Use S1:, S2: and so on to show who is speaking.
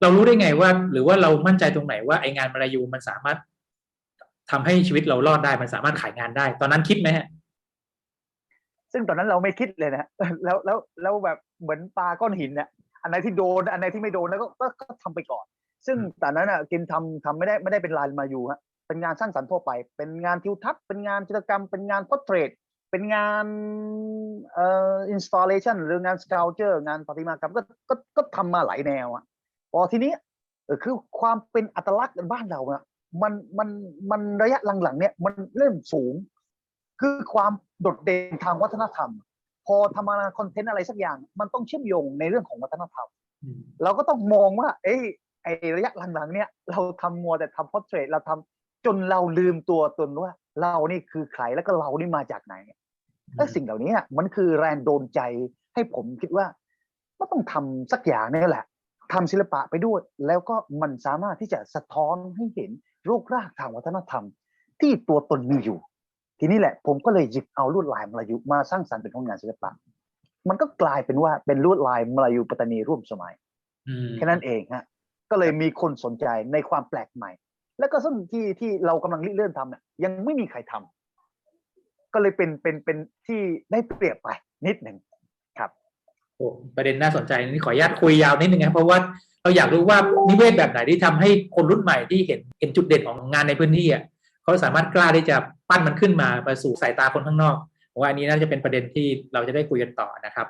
S1: เรารู้ได้ไงว่า หรือว่าเรามั่นใจตรงไหนว่าไองานมาลายูมันสามารถทำให้ชีวิตเรารอดได้มันสามารถขายงานได้ ตอนนั้นคิดไหมฮะ
S2: ซึ่งตอนนั้นเราไม่คิดเลยนะแล้วแล้วแล้วแบบเหมือนปลาก้อนหินเนี่ยอันไหนที่โดน อันไหนที่ไม่โดนแล้วก็ก็ก็ทำไปก่อน ซึ่งตอนนั้นอะกิมทำทำไม่ได้ไม่ได้เป็นลายมาอยู่ฮะเป็นงานสร้างสรรค์ทั่วไป เป็นงานทิวทัศน์เป็นงานจิตรกรรม เป็นงานพอร์เทรตเป็นงานเอ่ออินสตาเลชันหรืองานส c า l เจอร์งานประติมากรรมก็ก็ก็ทำมาหลายแนวอะ พอทีนี้เออคือความเป็นอัตลักษณ์บ้านเราอะมันมันมันระยะหลังๆเนี่ยมันเริ่มสูง คือความโดดเด่นทางวัฒนธรรม พอทำงานคอนเทนต์อะไรสักอย่าง มันต้องเชื่อมโยงในเรื่องของวัฒนธรรม
S1: อืม
S2: เราก็ต้องมองว่า เอ้ยไอระยะหลังๆเนี่ย เราทำมัวแต่ทำพอร์เทรตเราทำจนเราลืมตัวตนว่า เรานี่คือใครแล้วก็เรานี่มาจากไหนแล้วสิ่งเหล่านี้มันคือแรงโดนใจให้ผมคิดว่าก็ต้องทำสักอย่างนี่แหละ ทำศิลปะไปด้วย แล้วก็มันสามารถที่จะสะท้อนให้เห็นรูปรากทางวัฒนธรรม ที่ตัวตนมีอยู่ ทีนี้แหละผมก็เลยหยิบเอาลวดลายมาลายูมาสร้างสรรค์เป็นผลงานศิลปะ มันก็กลายเป็นว่าเป็นลวดลายมาลายูปัตตานีร่วมสมัย
S1: อืม
S2: แค่นั้นเองฮะก็เลยมีคนสนใจในความแปลกใหม่ แล้วก็ซึ่งที่ที่เรากำลังริเริ่มทำเนี่ยยังไม่มีใครทำก็เลยเป็นเป็นเป็นที่ได้เปรียบไปนิดหนึ่งครับ
S1: โอ้ประเด็นน่าสนใจนี่ขออนุญาตคุยยาวนิดนึงนะเพราะว่าเราอยากรู้ว่านิเวศแบบไหนที่ทำให้คนรุ่นใหม่ที่เห็นเห็นจุดเด่นของงานในพื้นที่อะเขาสามารถกล้าที่จะปั้นมันขึ้นมาไปสู่สายตาคนข้างนอกว่าอันนี้น่าจะเป็นประเด็นที่เราจะได้คุยกันต่อนะครับ